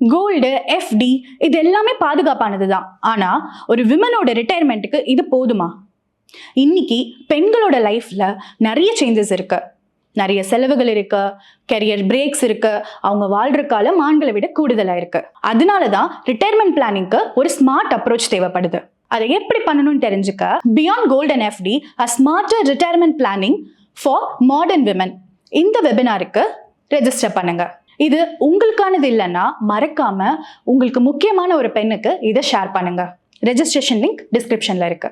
Gold FD இது எல்லாமே பாதுகாப்பானது தான் ஆனால் ஒரு விமனோட ரிட்டையர்மெண்ட்டுக்கு இது போதுமா? இன்னைக்கு பெண்களோட லைஃப்பில் நிறைய சேஞ்சஸ் இருக்கு. நிறைய செலவுகள் இருக்கு கெரியர் பிரேக்ஸ் இருக்கு அவங்க வாழ்ற காலம் ஆண்களை விட கூடுதலாக இருக்கு. அதனால தான் ரிட்டையர்மெண்ட் பிளானிங்க்கு ஒரு ஸ்மார்ட் அப்ரோச் தேவைப்படுது. அதை எப்படி பண்ணணும்னு தெரிஞ்சுக்க beyond gold and FD a smarter retirement planning for modern women இந்த வெபினாருக்கு ரெஜிஸ்டர் பண்ணுங்கள் இது உங்களுக்கானது இல்லைன்னா மறக்காம உங்களுக்கு முக்கியமான ஒரு பெண்ணுக்கு இதை ஷேர் பண்ணுங்க. ரெஜிஸ்ட்ரேஷன் லிங்க் டிஸ்கிரிப்ஷன்ல இருக்கு.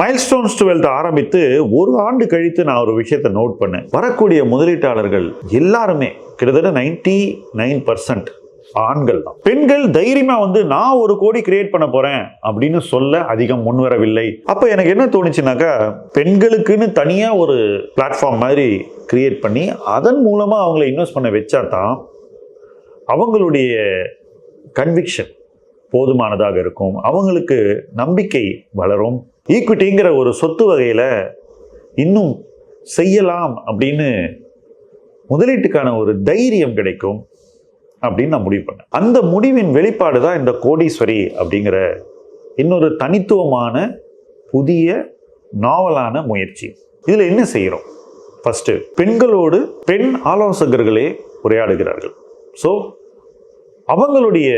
மைல்ஸ்டோன்ஸ் டுவெல்த் ஆரம்பித்து ஒரு ஆண்டு கழித்து நான் ஒரு விஷயத்தை நோட் பண்ணேன். வரக்கூடிய முதலீட்டாளர்கள் எல்லாருமே கிட்டத்தட்ட நைன்டி நைன் பர்சன்ட் ஆண்கள் தான். பெண்கள் தைரியமா வந்து நான் ஒரு கோடி கிரியேட் பண்ண போறேன் அப்படின்னு சொல்ல அதிகம் முன்வரவில்லை அப்ப எனக்கு என்ன தோணுச்சுனாக்கா பெண்களுக்குன்னு தனியா ஒரு பிளாட்ஃபார்ம் மாதிரி கிரியேட் பண்ணி அதன் மூலமா அவங்களை இன்வெஸ்ட் பண்ண வச்சா தான் அவங்களுடைய கன்விக்ஷன் போதுமானதாக இருக்கும். அவங்களுக்கு நம்பிக்கை வளரும். ஈக்விட்டிங்கிற ஒரு சொத்து வகையில் இன்னும் செய்யலாம் அப்படின்னு முதலீட்டுக்கான ஒரு தைரியம் கிடைக்கும். அப்படின்னு நான் முடிவு பண்ணேன். அந்த முடிவின் வெளிப்பாடு தான் இந்த கோடீஸ்வரி அப்படிங்கிற இன்னொரு தனித்துவமான புதிய நாவலான முயற்சி. இதில் என்ன செய்கிறோம் ஃபஸ்ட்டு பெண்களோடு பெண் ஆலோசகர்களே உரையாடுகிறார்கள். ஸோ அவங்களுடைய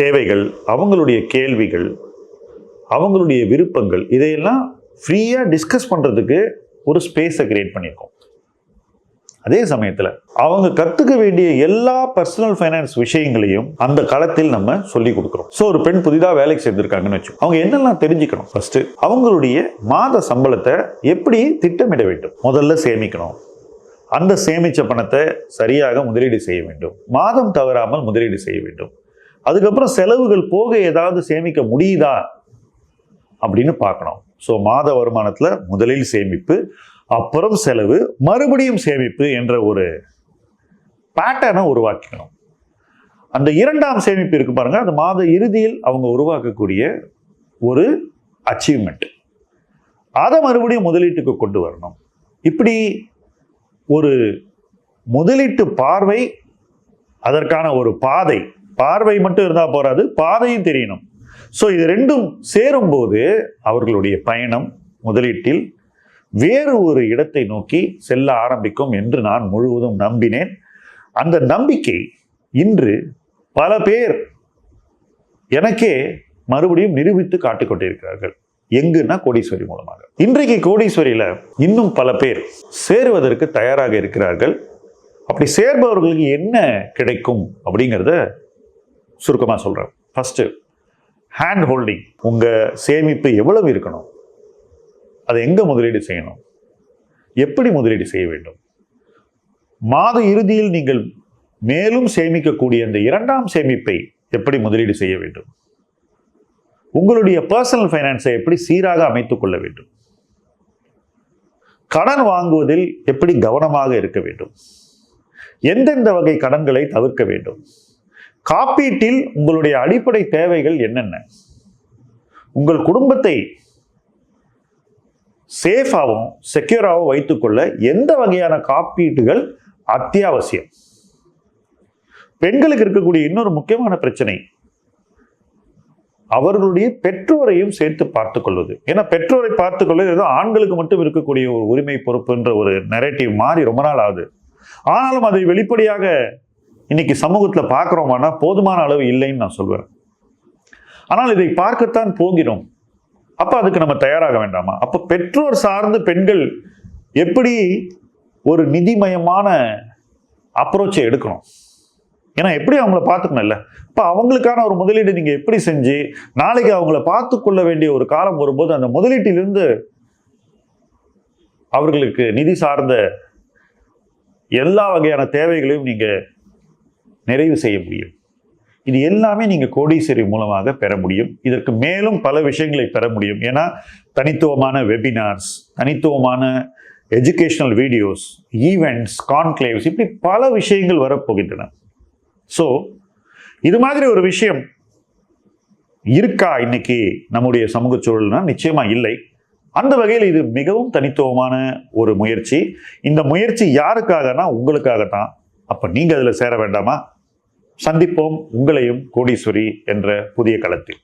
தேவைகள் அவங்களுடைய கேள்விகள் அவங்களுடைய விருப்பங்கள் இதையெல்லாம் ஃப்ரீயாக டிஸ்கஸ் பண்ணுறதுக்கு ஒரு ஸ்பேஸை கிரியேட் பண்ணியிருக்கோம். அதே சமயத்தில் அவங்க கற்றுக்க வேண்டிய எல்லா பர்சனல் ஃபைனான்ஸ் விஷயங்களையும் அந்த களத்தில் நம்ம சொல்லி கொடுக்குறோம். ஸோ ஒரு பெண் புதிதாக வேலைக்கு சேர்ந்திருக்காங்கன்னு வச்சு அவங்க என்னெல்லாம் தெரிஞ்சுக்கணும்? ஃபர்ஸ்ட் அவங்களுடைய மாத சம்பளத்தை எப்படி திட்டமிட வேண்டும்? முதல்ல சேமிக்கணும். அந்த சேமித்த பணத்தை சரியாக முதலீடு செய்ய வேண்டும். மாதம் தவறாமல் முதலீடு செய்ய வேண்டும். அதுக்கப்புறம் செலவுகள் போக ஏதாவது சேமிக்க முடியுதா? அப்படின்னு பார்க்கணும். ஸோ மாத வருமானத்தில் முதலில் சேமிப்பு அப்புறம் செலவு மறுபடியும் சேமிப்பு என்ற ஒரு பேட்டர்னை உருவாக்கிக்கணும். அந்த இரண்டாம் சேமிப்பு இருக்கு பாருங்க அந்த மாத இறுதியில் அவங்க உருவாக்கக்கூடிய ஒரு அச்சீவ்மெண்ட் அதை மறுபடியும் முதலீட்டுக்கு கொண்டு வரணும். இப்படி ஒரு முதலீட்டு பார்வை அதற்கான ஒரு பாதை பார்வை மட்டும் இருந்தால் போகாது பாதையும் தெரியணும். ஸோ இது ரெண்டும் சேரும்போது அவர்களுடைய பயணம் முதலீட்டில் வேறு ஒரு இடத்தை நோக்கி செல்ல ஆரம்பிக்கும் என்று நான் முழுவதும் நம்பினேன். அந்த நம்பிக்கை இன்று பல பேர் எனக்கே மறுபடியும் நிரூபித்து காட்டிக்கொண்டிருக்கிறார்கள் எங்குன்னா கோடீஸ்வரி மூலமாக. இன்றைக்கு கோடீஸ்வரியில் இன்னும் பல பேர் சேருவதற்கு தயாராக இருக்கிறார்கள். அப்படி சேர்பவர்களுக்கு என்ன கிடைக்கும் அப்படிங்கிறத சுருக்கமாக சொல்கிறேன் ஃபஸ்ட்டு ஹேண்ட் ஹோல்டிங் உங்கள் சேமிப்பு எவ்வளவு இருக்கணும்? அதை எங்கே முதலீடு செய்யணும்? எப்படி முதலீடு செய்ய வேண்டும்? மாத இறுதியில் நீங்கள் மேலும் சேமிக்கக்கூடிய அந்த இரண்டாம் சேமிப்பை எப்படி முதலீடு செய்ய வேண்டும்? உங்களுடைய பர்சனல் ஃபைனான்ஸை எப்படி சீராக அமைத்துக் கொள்ள வேண்டும்? கடன் வாங்குவதில் எப்படி கவனமாக இருக்க வேண்டும்? எந்தெந்த வகை கடன்களை தவிர்க்க வேண்டும்? காப்பீட்டில் உங்களுடைய அடிப்படை தேவைகள் என்னென்ன? உங்கள் குடும்பத்தை சேஃபாகவும் செக்யூராகவும் வைத்துக்கொள்ள எந்த வகையான காப்பீடுகள் அத்தியாவசியம்? பெண்களுக்கு இருக்கக்கூடிய இன்னொரு முக்கியமான பிரச்சனை அவர்களுடைய பெற்றோரையும் சேர்த்து பார்த்துக் கொள்வது. ஏன்னா பெற்றோரை பார்த்துக் கொள்வது ஏதோ ஆண்களுக்கு மட்டும் இருக்கக்கூடிய ஒரு உரிமை பொறுப்புன்ற ஒரு நெரேட்டிவ் மாறி ரொம்ப நாள் ஆகுது. ஆனாலும் அதை வெளிப்படையாக இன்னைக்கு சமூகத்தில் பார்க்குறோமானா போதுமான அளவு இல்லைன்னு நான் சொல்வேன். ஆனால் இதை பார்க்கத்தான் போகிறோம். அப்போ அதுக்கு நம்ம தயாராக வேண்டாமா? அப்போ பெற்றோர் சார்ந்து பெண்கள் எப்படி ஒரு நிதிமயமான அப்ரோச்சை எடுக்கணும்? ஏன்னா எப்படி அவங்கள பார்த்துக்கணும்ல? இப்போ அவங்களுக்கான ஒரு முதலீடு நீங்கள் எப்படி செஞ்சு நாளைக்கு அவங்கள பார்த்து கொள்ள வேண்டிய ஒரு காலம் வரும்போது அந்த முதலீட்டிலிருந்து அவர்களுக்கு நிதி சார்ந்த எல்லா வகையான தேவைகளையும் நீங்கள் நிறைவு செய்ய முடியும். இது எல்லாமே நீங்கள் கோடீஸ்வரி மூலமாக பெற முடியும். இதற்கு மேலும் பல விஷயங்களை பெற முடியும். ஏன்னா தனித்துவமான வெபினார்ஸ் தனித்துவமான எஜுகேஷனல் வீடியோஸ் ஈவெண்ட்ஸ் கான்க்ளேவ்ஸ் இப்படி பல விஷயங்கள் வரப்போகின்றன. ஸோ இது மாதிரி ஒரு விஷயம் இருக்கா இன்னைக்கு நம்முடைய சமூக சூழல்னா? நிச்சயமாக இல்லை. அந்த வகையில் இது மிகவும் தனித்துவமான ஒரு முயற்சி. இந்த முயற்சி யாருக்காகனா? உங்களுக்காக தான் அப்போ நீங்கள் அதில் சேர வேண்டாமா? சந்திப்போம் உங்களையும் கோடீஸ்வரி என்ற புதிய களத்தில்.